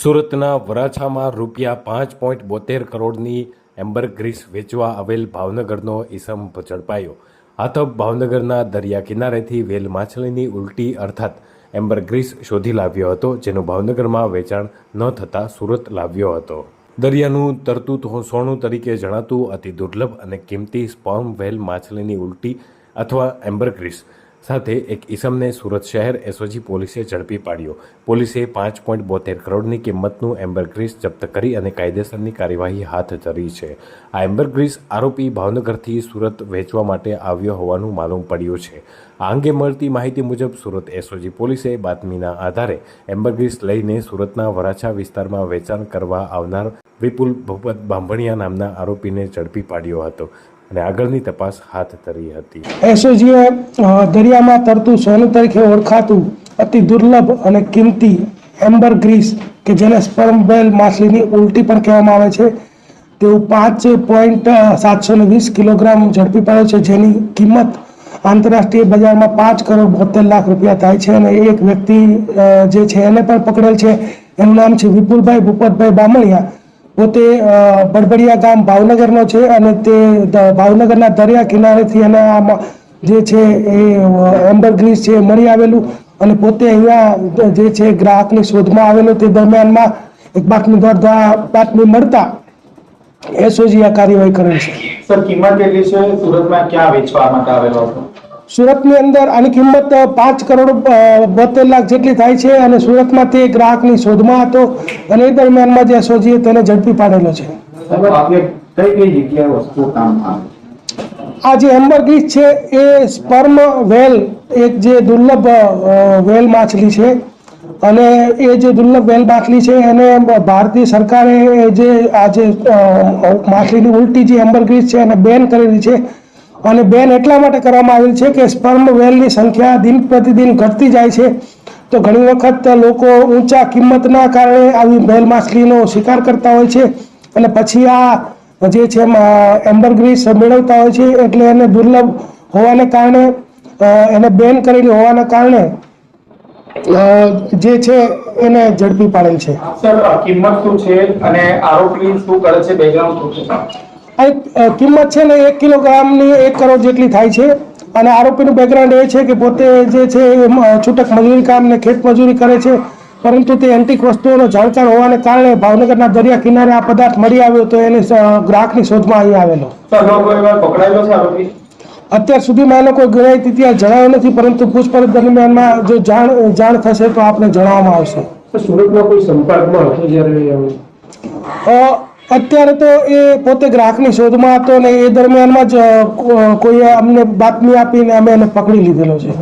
સુરતના વરાછામાં રૂપિયા પાંચ પોઈન્ટ બોતેર કરોડની એમ્બરગ્રીસ વેચવા આવેલ ભાવનગરનો ઈસમ ઝડપાયો હાથબ ભાવનગરના દરિયા કિનારેથી વેલ માછલીની ઉલટી અર્થાત એમ્બરગ્રીસ શોધી લાવ્યો હતો, જેનું ભાવનગરમાં વેચાણ ન થતાં સુરત લાવ્યો હતો. દરિયાનું તરતું સોનું તરીકે જણાતું અતિ દુર્લભ અને કિંમતી સ્પર્મ વેલ માછલીની ઉલટી અથવા એમ્બરગ્રીસ સાથે એક ઈસમને સુરત શહેર એસઓજી પોલીસે ઝડપી પાડ્યો. પોલીસે પાંચ પોઈન્ટ બોતેર કરોડની કિંમતનું એમ્બરગ્રીસ જપ્ત કરી અને કાયદેસરની કાર્યવાહી હાથ ધરી છે. આ એમ્બરગ્રીસ આરોપી ભાવનગરથી સુરત વેચવા માટે આવ્યો હોવાનું માલુમ પડ્યું છે. આ અંગે મળતી માહિતી મુજબ સુરત એસઓજી પોલીસે બાતમીના આધારે એમ્બરગ્રીસ લઈને સુરતના વરાછા વિસ્તારમાં વેચાણ કરવા આવનાર વિપુલ ભૂપત બાંભણિયા નામના આરોપીને ઝડપી પાડ્યો હતો. અને આગળની તપાસ હાથ ધરી હતી. એસઓજીએ દરિયામાં તરતું સોનું તરીકે ઓળખાતું અતિ દુર્લભ અને કિંમતી એમ્બર ગ્રીસ, કે જેને સ્પર્મ બેલ માછલીની ઉલટી પણ કહેવામાં આવે છે તેવું પાંચ પોઈન્ટ સાતસો ને વીસ કિલોગ્રામ ઝડપી પડ્યો છે, જેની કિંમત આંતરરાષ્ટ્રીય બજારમાં પાંચ કરોડ બોતેર લાખ રૂપિયા થાય છે અને એક વ્યક્તિ જે છે એને પણ પકડેલ છે. એનું નામ છે વિપુલભાઈ ભૂપતભાઈ બામણિયા. પોતે બડબડિયા ગામ ભાવનગરનો છે અને તે ભાવનગરના દરિયા કિનારેથી અને આમાં જે છે એ એમ્બર ગ્રીસ છે મળી આવેલું અને પોતે અહીંયા જે છે ગ્રાહકની શોધમાં આવેલો તે દરમિયાનમાં એક બાતમીદાર દ્વારા બાતમી મળતા એસઓજી આ કાર્યવાહી કરેલ છે. સર, કિંમત કેટલી છે? સુરતમાં ક્યાં વેચવા માટે આવેલો હતો? સુરતની અંદર આની કિંમત પાંચ કરોડ બોતેર લાખ જેટલી થાય છે અને સુરતમાં તે ગ્રાહકની શોધમાં હતો અને એ દરમિયાનમાં જે એસઓજીએ તેને ઝડપી પાડેલો છે. આ જે હેમ્બરગીસ છે એ સ્પર્મ વેલ એક જે દુર્લભ વેલ માછલી છે અને એ જે દુર્લભ વેલ માછલી છે એને ભારતીય સરકારે જે આ જે માછલીની ઉલટી જે એમ્બરગ્રીસ છે એને બેન કરેલી છે. અને બેન એટલા માટે કરવામાં આવેલ છે કે સ્પર્મ વેલની સંખ્યા દિન પ્રતિદિન ઘટતી જાય છે. તો ઘણી વખત લોકો ઊંચા કિંમતના કારણે આવી વેલ માછલીનો શિકાર કરતા હોય છે. અને પછી આ જે છે એમ્બરગ્રીસ મેળવતા હોય છે એટલે એને દુર્લભ હોવાને કારણે એને બેન કરેલી હોવાના કારણે જે છે એને ઝડપી પાડેલ છે. સર કિંમત શું છે અને આરોપી શું કરે છે? બેકગ્રાઉન્ડ શું છે? આ કિંમત છે ને એક કિલોગ્રામની એક કરોડ જેટલી થાય છે. અને આરોપીનું બેકગ્રાઉન્ડ એ છે કે પોતે જે છે એ છૂટક મજૂરી કામ ને ખેત મજૂરી કરે છે. પરંતુ તે એન્ટિક વસ્તુઓનો જાણકાર હોવાને કારણે ભાવનગરના દરિયા કિનારે આ પદાર્થ મળી આવ્યો તો એને ગ્રાહકની શોધમાં અહીં આવેલો. અત્યાર સુધીમાં એનો કોઈ ગુનાહિત ઇતિહાસ જણાયો નથી પરંતુ પૂછપરછ દરમિયાનમાં જો જાણ જાણ થશે તો આપને જણાવવામાં આવશે. સુરતમાં કોઈ સંપર્કમાં હતો જ્યારે અત્યારે તો એ પોતે ગ્રાહકની શોધમાં હતો ને એ દરમિયાનમાં જ કોઈએ અમને બાતમી આપીને અમે એને પકડી લીધેલો છે.